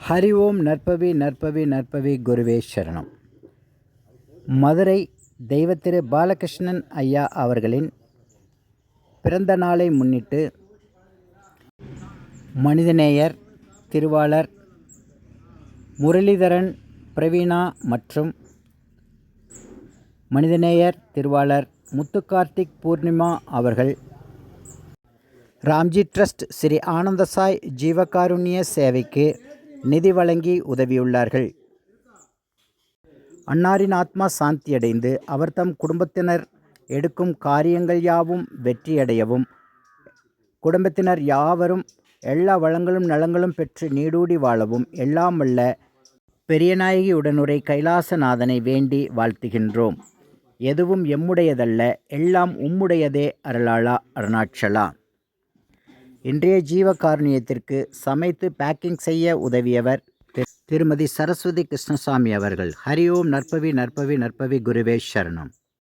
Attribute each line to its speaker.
Speaker 1: ஹரி ஓம் நற்பவி நற்பவி நற்பவி குருவே சரணம். மதுரை தெய்வத்திரு பாலகிருஷ்ணன் ஐயா அவர்களின் பிறந்த நாளை முன்னிட்டு மனிதநேயர் திருவாளர் முரளிதரன் பிரவீணா மற்றும் மனிதநேயர் திருவாளர் முத்துக்கார்த்திக் பூர்ணிமா அவர்கள் ராம்ஜி ட்ரஸ்ட் ஸ்ரீ ஆனந்தசாய் ஜீவகாருண்ய சேவைக்கு நிதி வழங்கி உதவியுள்ளார்கள். அன்னாரின் ஆத்மா சாந்தியடைந்து அவர் தம் குடும்பத்தினர் எடுக்கும் காரியங்கள் யாவும் வெற்றியடையவும் குடும்பத்தினர் யாவரும் எல்லா வளங்களும் நலங்களும் பெற்று நீடூடி வாழவும் எல்லாம் வல்ல பெரியநாயகி உடனுரை கைலாசநாதனை வேண்டி வாழ்த்துகின்றோம். எதுவும் எம்முடையதல்ல எல்லாம் உம்முடையதே அருளாளா அருணாட்சலா இன்றைய ஜீவகாருண்யத்திற்கு சமைத்து பேக்கிங் செய்ய உதவியவர் திரு- திருமதி சரஸ்வதி கிருஷ்ணசாமி அவர்கள். ஹரி ஓம் நற்பவி நற்பவி நற்பவி குருவே சரணம்.